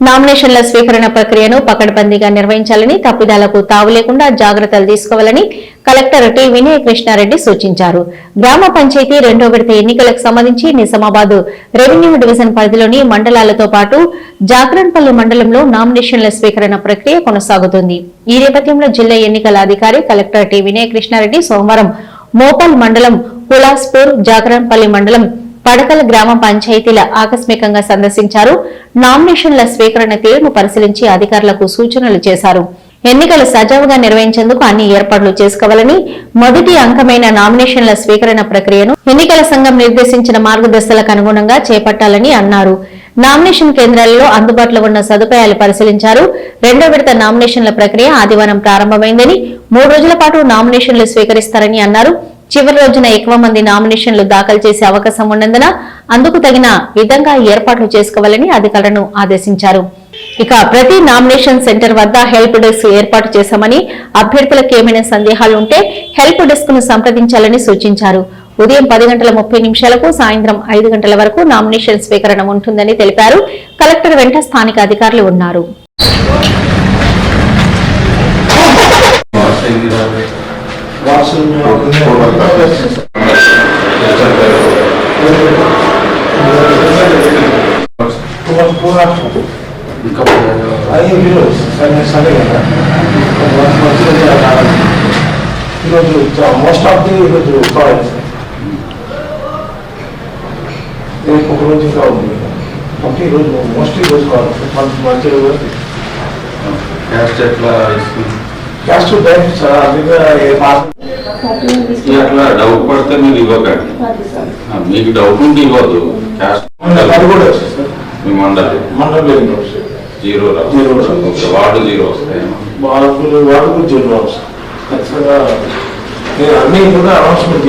నామినేషన్ల స్వీకరణ ప్రక్రియను పకడ్బందీగా నిర్వహించాలని తప్పిదాలకు తావు లేకుండా జాగ్రత్తలు తీసుకోవాలని కలెక్టర్ టి వినయ కృష్ణారెడ్డి సూచించారు. గ్రామ పంచాయతీ రెండో విడత ఎన్నికలకు సంబంధించి నిజామాబాద్ రెవెన్యూ డివిజన్ పరిధిలోని మండలాలతో పాటు జాగ్రన్పల్లి మండలంలో నామినేషన్ల స్వీకరణ ప్రక్రియ కొనసాగుతుంది. ఈ నేపథ్యంలో జిల్లా ఎన్నికల అధికారి కలెక్టర్ టి వినయ కృష్ణారెడ్డి సోమవారం మోపల్ మండలం కులాస్పూర్ జాగరణపల్లి మండలం పడకల గ్రామ పంచాయతీల ఆకస్మికంగా సందర్శించారు. నామినేషన్ల స్వీకరణ తీరును పరిశీలించి అధికారులకు సూచనలు చేశారు. ఎన్నికలు సజావుగా నిర్వహించేందుకు అన్ని ఏర్పాట్లు చేసుకోవాలని మొదటి అంకమైన నామినేషన్ల స్వీకరణ ప్రక్రియను ఎన్నికల సంఘం నిర్దేశించిన మార్గదర్శకాలకు అనుగుణంగా చేపట్టాలని అన్నారు. నామినేషన్ కేంద్రాలలో అందుబాటులో ఉన్న సదుపాయాలు పరిశీలించారు. రెండో విడత నామినేషన్ల ప్రక్రియ ఆదివారం ప్రారంభమైందని మూడు రోజుల పాటు నామినేషన్లు స్వీకరిస్తారని అన్నారు. చివరి రోజున ఎక్కువ మంది నామినేషన్లు దాఖలు చేసే అవకాశం ఉన్నందున అందుకు తగిన విధంగా ఏర్పాట్లు చేసుకోవాలని అధికారులను ఆదేశించారు. ఇక ప్రతి నామినేషన్ సెంటర్ వద్ద హెల్ప్ డెస్క్ ఏర్పాటు చేశామని అభ్యర్థులకు ఏమైనా సందేహాలు ఉంటే హెల్ప్ డెస్క్ను సంప్రదించాలని సూచించారు. ఉదయం పది గంటల ముప్పై నిమిషాలకు సాయంత్రం ఐదు గంటల వరకు నామినేషన్ స్వీకరణ ఉంటుందని తెలిపారు. కలెక్టర్ వెంట స్థానిక అధికారులు ఉన్నారు. ఈరోజు మోస్ట్ ఆఫ్ ది ఈరోజు కాలేజ్ రేపు ఒక రోజు ఇంకా ఉంది కాబట్టి ఈరోజు మోస్ట్లీ ఈరోజు కాలేజ్ మంచి మంచి రోజు పాస్ ఈ అట్లా డౌట్ పడితే మీరు ఇవ్వకండి. మీకు డౌట్ ఉంటే ఇవ్వద్దు. క్యాస్ట్ మీ మండలి. మండలం జీరో. జీరో వార్డు జీరో వస్తాయేమో వాళ్ళకు వాళ్ళకు జీరో వస్తుంది ఖచ్చితంగా నేను అన్నీ కూడా అనౌన్స్మెంట్